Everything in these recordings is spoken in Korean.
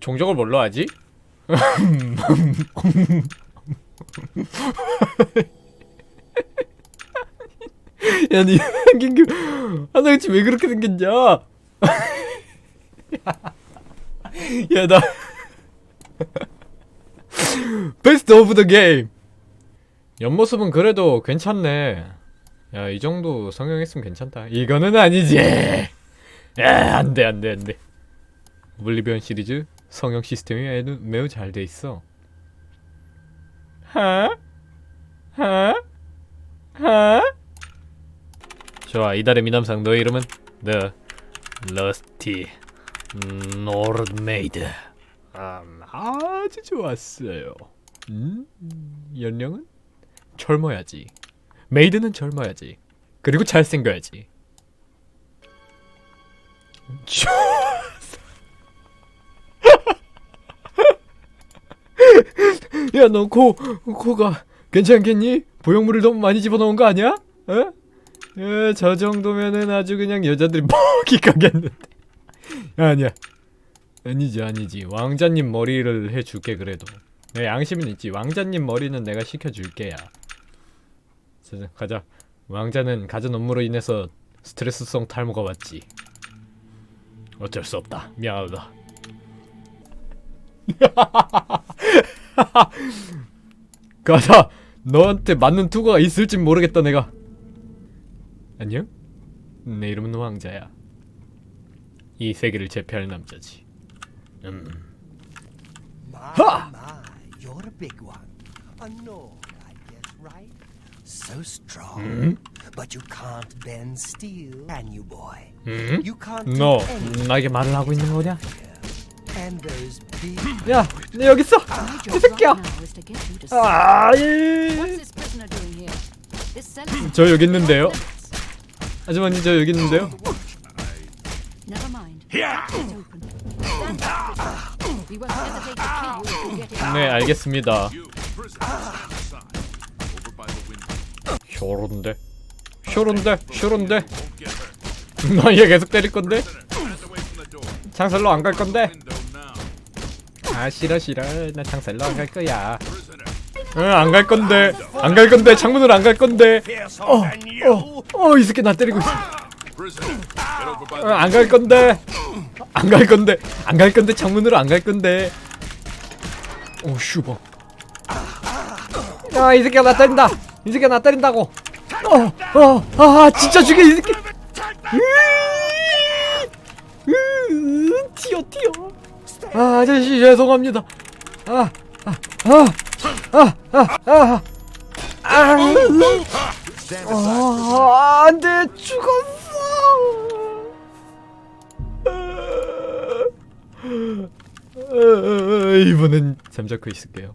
종족을 뭘로 하지? 야, 니 생긴 게 하나같이 왜 그렇게 생겼냐? 야, 나 베스트 오브 더 게임. 옆모습은 그래도 괜찮네. 야, 이 정도 성형했으면 괜찮다. 이거는 아니지. 야, 안 돼, 안 돼, 안 돼. 오블리비언 시리즈 성형 시스템이 매우, 잘 돼 있어. 하? 하? 하? 좋아, 이달의 미남상 너의 이름은 The Lusty Nordmaid. 음, 아주 좋았어요. 음, 연령은 젊어야지. 메이드는 젊어야지. 그리고 잘생겨야지. 야, 너 코, 코가 괜찮겠니? 보형물을 너무 많이 집어넣은 거 아니야? 어? 야, 저 정도면은 아주 그냥 여자들이 뻑이 가겠는데. 아니야. 아니지, 아니지. 왕자님 머리를 해줄게, 그래도. 내 양심은 있지. 왕자님 머리는 내가 시켜줄게야. 자, 가자. 왕자는 가진 업무로 인해서 스트레스성 탈모가 왔지. 어쩔 수 없다. 미안하다. 가자. 너한테 맞는 투구가 있을진 모르겠다 내가. 안녕? 내 이름은 왕자야. 이 세계를 제패할 남자지. 음. My, Ha! my, you're a big one. A Nord, I guess, right? So strong. But you can't bend steel, can you, boy? 음? You can't anything 나에게 말을 하고 있는 거냐? 야, 내 여기 있어. 이 새끼야. 아, 예. 저 여기 있는데요. 아주머니 저 여기 있는데요. 네, 알겠습니다. 쇼론데, 쇼론데, 쇼론데. 너 얘 계속 때릴 건데? 장설로 안 갈 건데? 아 싫어 싫어. 나 창살로 안 갈 거야. Prisoner. 응, 안 갈 건데. 안 갈 건데. 창문으로 안 갈 건데. 어, 어, 어, 이 새끼 나 때리고 있어. 안 갈 건데. 안 갈 건데. 안 갈 건데. 창문으로 안 갈 건데. 오, 슈버. 야, 이 새끼가 나 때린다. 이 새끼가 나 때린다고. 어, 어, 아, 진짜 죽여 이 새끼. 으, 으, 튀어, 튀어. 아, 아저씨 죄송합니다. 아, 아, 아, 아, 아, 아, 아, 아, 안 돼, 죽었어. 아, 이번엔 잠자코 있을게요.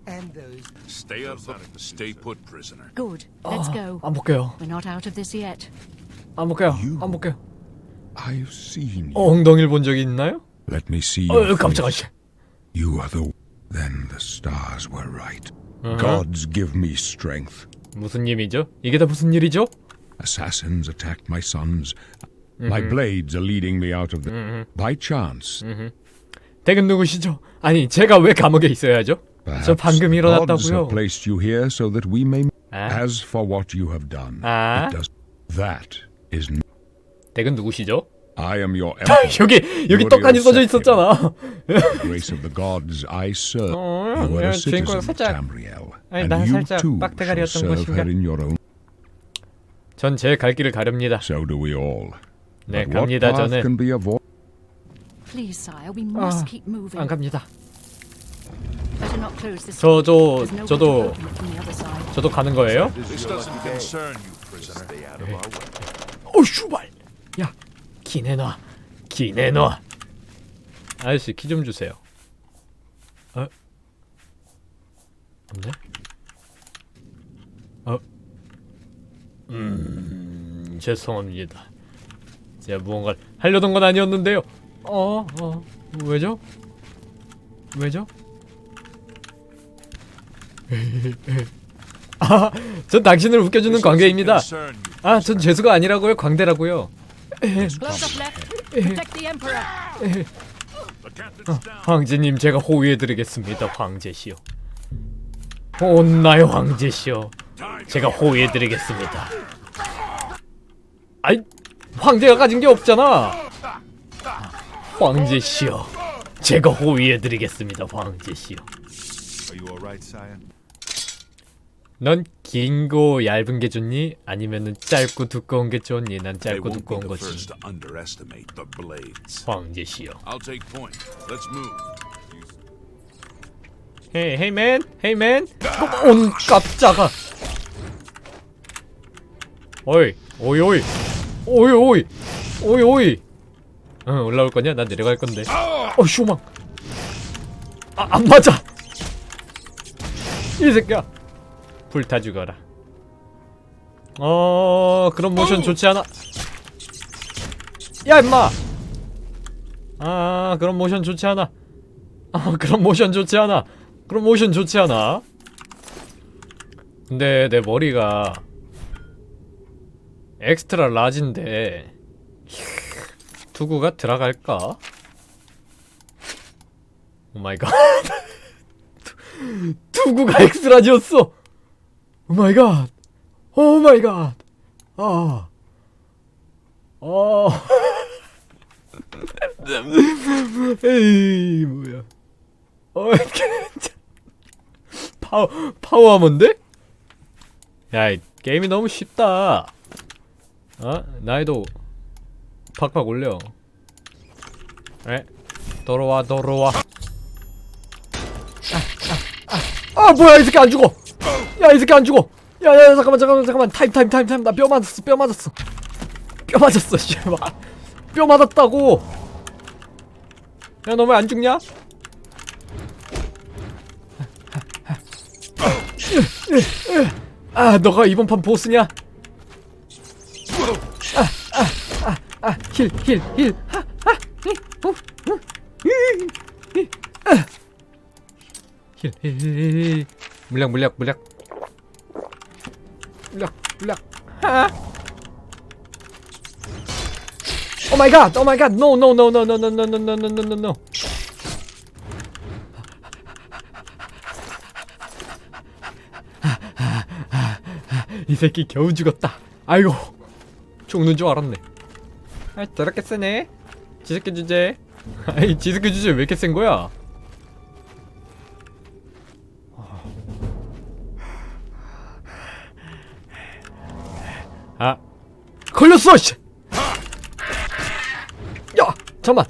Stay up. Stay put, prisoner. Good. Let's go. 안 볼게요. We're not out of this yet. 안 볼게요. 안 볼게요. I've seen. 어, 엉덩이를 본 적이 있나요? Let me see 어, your 깜짝아. face. You are the. Then the stars were right. Uh-huh. Gods give me strength. 무슨 일이죠? 이게 다 무슨 일이죠? Assassins attacked my sons. My blades are leading me out of the. By chance, 댁은 누구시죠? 아니, 제가 왜 감옥에 있어야죠? perhaps 저 방금 the gods 일어났다고요. have placed you here so that we may. 아, As for what you have done, Ah. it does. That is. n- 댁은 누구시죠? I am your emperor. 여기 여기 떡하니 써져 있었잖아. Grace of the gods, I serve. 어, You are 야, a 주인공 citizen of 살짝 Tamriel, 아니, and 난 you 살짝 too shall 빡대가리였던 serve 것인가? her in your own. 전 제 갈 길을 가렵니다. So do we all. 네, But what 갑니다. path 저는 can be avoided? Please, sire, we must 아, keep moving. 안 갑니다. Better not close this. 저, 저, There's no way to 저도, open it from the other side. 저도 가는 거예요? This doesn't concern you, prisoner. 어, 슈발. 야, 기 내놔. 기 내놔. 아저씨 키 좀 주세요. 어? 없네? 어? 음, 죄송합니다. 제가 무언가를 하려던 건 아니었는데요. 어, 어, 왜죠? 왜죠? 아, 전 당신을 웃겨주는 관계입니다. 아, 전 죄수가 아니라고요, 광대라고요. Down. 황제님 제가 호위해드리겠습니다 황제시여. 온나의 황제시여. 제가 호위해드리겠습니다. 아이 황제가 가진 게 없잖아. 황제시여 제가 호위해드리겠습니다 황제시여 Are you all right, sire? 넌 긴 거 얇은 게 좋니? 아니면은 짧고 두꺼운 게 좋니? 난 They 짧고 won't be 두꺼운 the 거지 first to underestimate the blades. 황제시여 I'll take point. Let's move. 헤이 헤이맨 헤이맨 온 깜짝아 어이 오이 오이 오이 오이 오이 오이 응 올라올 거냐? 난 내려갈 건데 어 쇼망 아, 안 맞아 이 새끼야 불타 죽어라. 어 그런 모션 좋지 않아? 야 임마! 아 그런 모션 좋지 않아? 아 그런 모션 좋지 않아? 그런 모션 좋지 않아? 근데 내 머리가 엑스트라 라지인데 투구가 들어갈까? 오마이갓. 투구가 엑스라지였어 오마이갓 오마이갓 아 어. 에이 뭐야 어 파워 파워하면데? 야, 이 게임이 너무 쉽다. 어? 난이도 팍팍 올려. 에? 돌아와, 돌아와. 아, 아, 아, 뭐야, 이 새끼 안 죽어. 야, 이 새끼 안 죽어. 야, 야, 잠깐만, 잠깐만, 잠깐만. 타임, 타임, 타임, 타임. 나 뼈 맞았어, 뼈 맞았어. 뼈 맞았어, 씨발. 뼈 맞았다고. 야, 너 왜 안 죽냐? 아, 너가 이번 판 보스냐? 아, 아, 힐, 힐, 힐, 힐. 물약, 물약, 물약. 물약, 물약. 하. 오 마이 갓, 오 마이 갓. 노, 노, 노, 노, 노, 노, 노, 노, 노, 노, 노, 노. 이 새끼 겨우 죽었다. 아이고 죽는 줄 알았네. 아 저렇게 세네. 지스케 주제. 아이 지스케 주제 왜 이렇게 센 거야? 아 걸렸어. 씨. 야 잠만.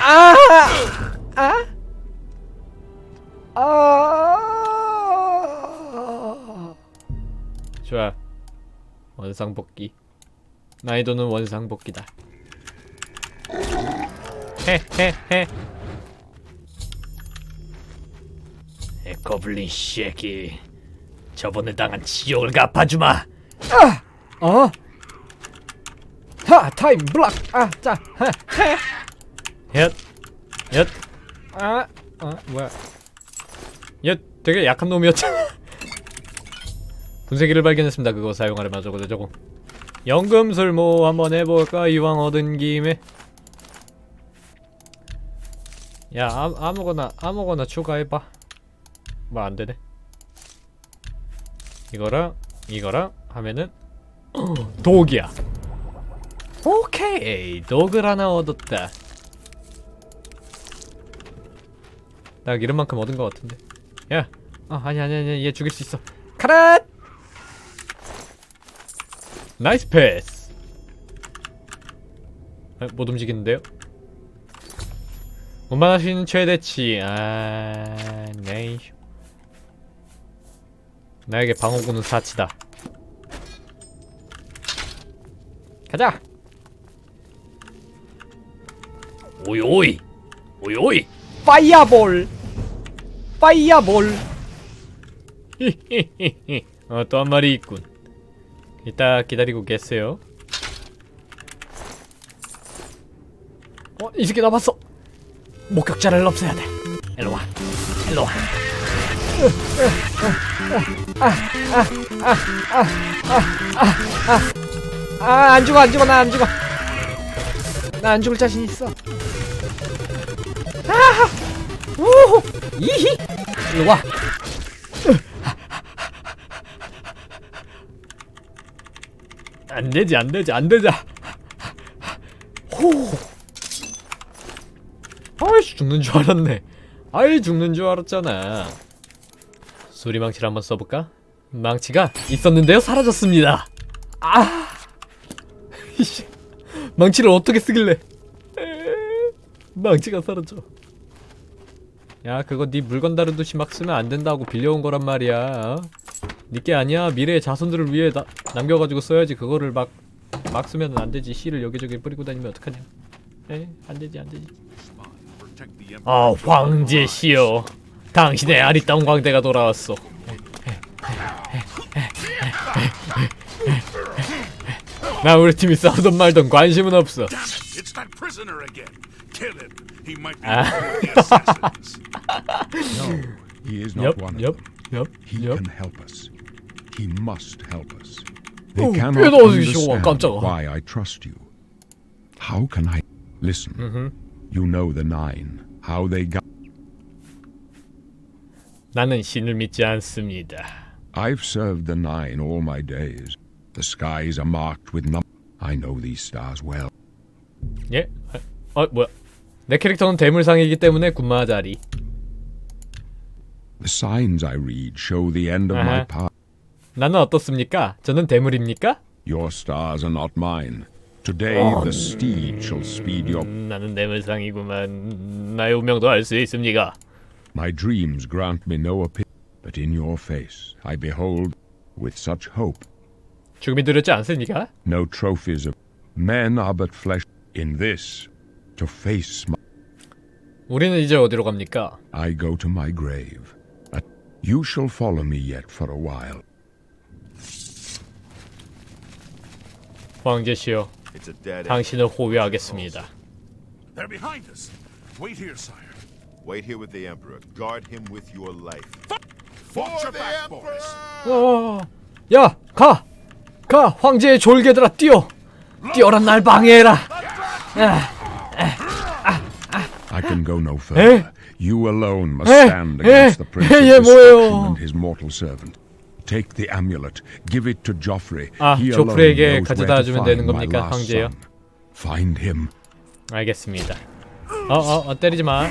아 아. 아. 좋아. 원상 복귀. 난이도는 원상 복귀다. 헤헤헤. 에커블린 쉐키. 저번에 당한 지옥을 갚아주마. 아, 어. 하 타임 블락. 아, 자, 하, 해. 아, 아 뭐야? 엿, 되게 약한 놈이었잖아. 분쇄기를 발견했습니다. 그거 사용하려면 저거 저거. 연금술모 한번 해볼까? 이왕 얻은 김에. 야 아, 아무거나 아무거나 추가해봐. 뭐 안되네. 이거랑 이거랑 하면은 독이야. 오케이 독을 하나 얻었다. 나 이런 만큼 얻은 것 같은데. 야, 아 아니 아니 아니 얘 죽일 수 있어. 카라! 나이스 패스. 아, 못 움직이는데요? 운반할 수 있는 최대치. 아, 네이. 나에게 방어구는 사치다. 가자. 오이 오이 오이 오이. 파이어볼. 파이어볼. 히히히히. 어, 또 한 마리 있군. 이따 기다리고 계세요. 어, 이 새끼 남았어. 목격자를 없애야 돼. 일로 와. 일로 와. 아, 안 죽어, 안 죽어, 나 안 죽어. 나 안 죽을 자신 있어. 아! 오! 이히! 일로 와. 안 되지, 안 되지, 안 되자. 호. 아이씨, 죽는 줄 알았네. 아이, 죽는 줄 알았잖아. 수리망치를 한번 써볼까? 망치가 있었는데요, 사라졌습니다. 아! 망치를 어떻게 쓰길래? 에, 망치가 사라져. 야, 그거 네 물건 다루듯이 막 쓰면 안 된다고 빌려온 거란 말이야. 어? 니게 아니야. 미래의 자손들을 위해 나, 남겨가지고 써야지. 그거를 막 막 쓰면 안 되지. 씨를 여기저기 뿌리고 다니면 어떡하냐. 에, 안 되지, 안 되지. 아, 황제시여. 당신의 아리따운 광대가 돌아왔어. 나 우리 팀이 싸우던 말던 관심은 없어. It's that prisoner again. Kill him. He might be Ah. one of the assassins. He is not 엽, one of 엽, them. 엽, He 엽. can help us. He must help us. They Oh, cannot piedod, understand 깜짝아. why I trust you. How can I listen? Mm-hmm. You know the nine. How they got. 나는 신을 믿지 않습니다. I've served the nine all my days. The skies are marked with num. I know these stars well. 예? 어, 어, 뭐야? 내 캐릭터는 대물상이기 때문에 군마자리. The signs I read show the end of my Uh-huh. path. 나는 어떻습니까? 저는 대물입니까? Your stars are not mine. Today the steed shall speed your. 음, 나는 대물상이구만. 나의 운명도 알 수 있습니까? My dreams grant me no opinion, but in your face I behold, with such hope, 죽음이 두렵지 않습니까? no trophies of men are but flesh. In this, to face my, 우리는 이제 어디로 갑니까? I go to my grave. Uh, You shall follow me yet for a while. 황제시여, It's a dead end. 당신을 호위하겠습니다. They're behind us. Wait here, sire. Wait here with the Emperor. Guard him with your life. Watch your back, boys. 어, 야, 가, 가, 황제의 졸개들아 뛰어, 뛰어라 날 방해해라. I can go no further. Eh? You alone must Eh? stand Eh? against the Prince Eh, of 예? Destruction and his mortal servant. Take the amulet. Give it to Joffrey. 아, he alone 조프리에게 knows 가져다 where to 주면 find 되는 my 겁니까, last 황제요? son. Find him. 알겠습니다. 어, 어, 어 때리지 마.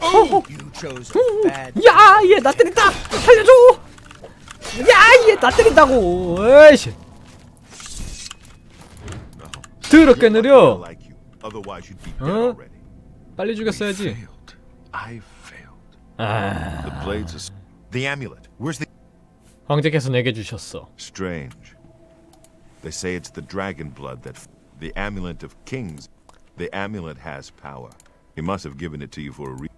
You chose bad 야, 얘 나 때린다. 살려줘. 야, 얘 나 때린다고. 에이씨. 더럽게 느려. already. 빨리 죽였어야지. 아, The amulet. Where's the. 황제께서 내게 주셨어. Strange. They say it's the dragon blood that. The amulet of kings. The amulet has power. He must have given it to you for a reason.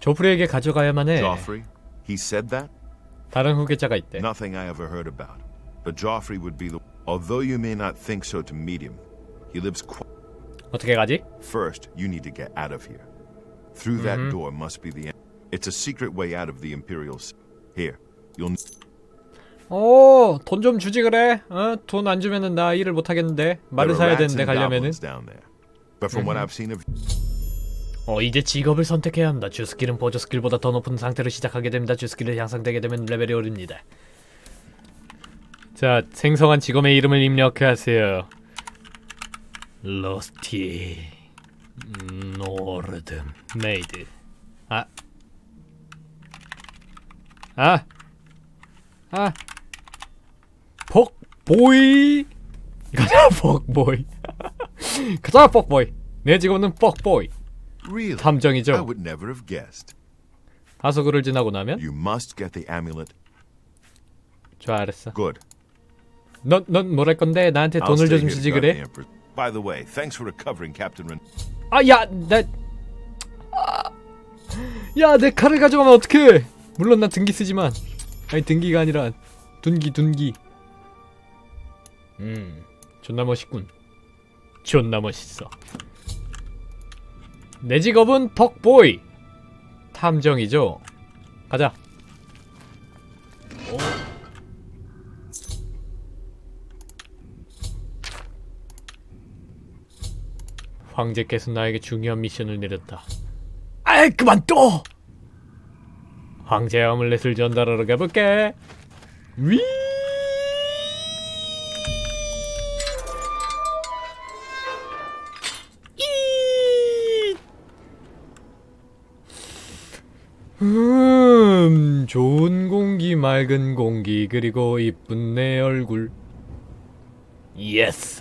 조프리에게 가져가야만 해. Joffrey? He said that? 다른 후계자가 있대. Nothing I ever heard about. But Joffrey would be the. Although you may not think so to meet him, he lives qu- 어떻게 가지? First, you need to get out of here. Through that door must be the end. It's a secret way out of the Imperial. C- Here, you'll. 어, 돈 좀 주지 그래. 어, 돈 안 주면은 나 일을 못 하겠는데. 말을 There are 사야 rats 되는데 and 가려면은. goblins down there. But from what I've seen of 어, 이제 직업을 선택해야 합니다. 주 스킬은 보조 스킬보다 더 높은 상태로 시작하게 됩니다. 주 스킬을 향상되게 되면 레벨이 오릅니다. 자, 생성한 직업의 이름을 입력하세요. 로스티 노르드 메이드 아 아! 아! 폭보이 가자 폭보이 가자 폭보이 내 직업은 폭보이 really, 탐정이죠. I would never have guessed. 하수구를 지나고 나면 You must get the amulet. 좋아 알았어 Good. 넌, 넌뭘할 건데 나한테 I'll 돈을 stay 좀 here to 주지 guard the 그래? By the way, thanks for recovering Captain Ren. 아야 나 야내 칼을 가져가면 어떡해 물론 나 등기 쓰지만 아니 등기가 아니라 둔기 둔기 음 존나 멋있군 존나 멋있어 내 직업은 덕보이. 탐정이죠. 가자. 황제께서 나에게 중요한 미션을 내렸다. 아이 그만 또! 황제의 오믈렛을 전달하러 가볼게. 위! 맑은 공기 그리고 이쁜 내 얼굴. 예스